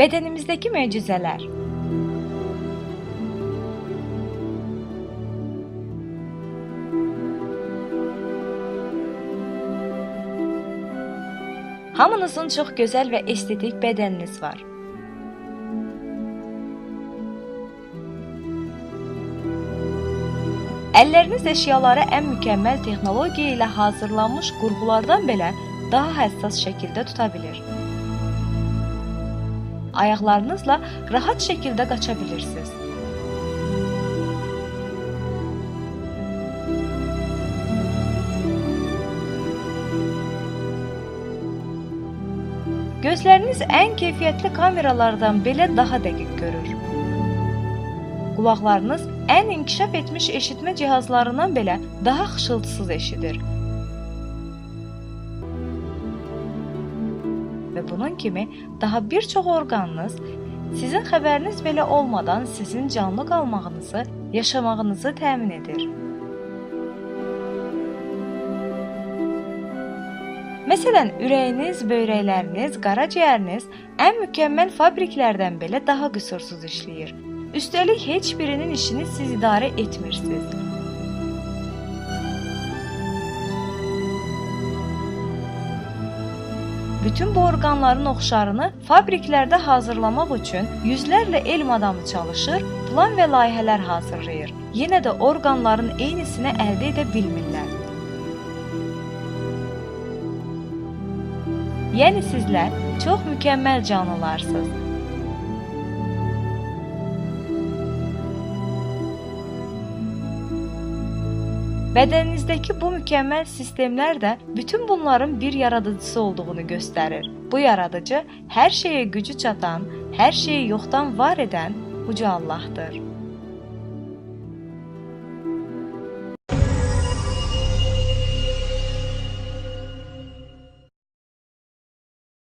Bədənimizdəki möcüzələr. Hamınızın çox gözəl və estetik bədəniniz var. Əlləriniz əşyaları ən mükəmməl texnologiya ilə hazırlanmış qurğulardan belə daha həssas şəkildə tuta bilir. Ayaqlarınızla rahat şəkildə qaça bilirsiniz. Gözləriniz ən keyfiyyətli kameralardan belə daha dəqiq görür. Qulaqlarınız ən inkişaf etmiş eşitmə cihazlarından belə daha xışıltısız eşidir. Və bunun kimi daha bir çox orqanınız sizin xəbəriniz belə olmadan sizin canlı qalmağınızı, yaşamağınızı təmin edir. Məsələn, ürəyiniz, böyrəkləriniz, qaraciyəriniz ən mükəmməl fabriklərdən belə daha qüsursuz işləyir. Üstəlik heç birinin işini siz idarə etmirsiniz. Bütün bu orqanların oxşarını fabriklərdə hazırlamaq üçün yüzlərlə elm adamı çalışır, plan və layihələr hazırlayır. Yenə də orqanların eynisini əldə edə bilmirlər. Yəni sizlər çox mükəmməl canlılarsınız. Bədəninizdəki bu mükəmməl sistemlər də bütün bunların bir yaradıcısı olduğunu göstərir. Bu yaradıcı hər şeyə gücü çatan, hər şeyi yoxdan var edən uca Allahdır.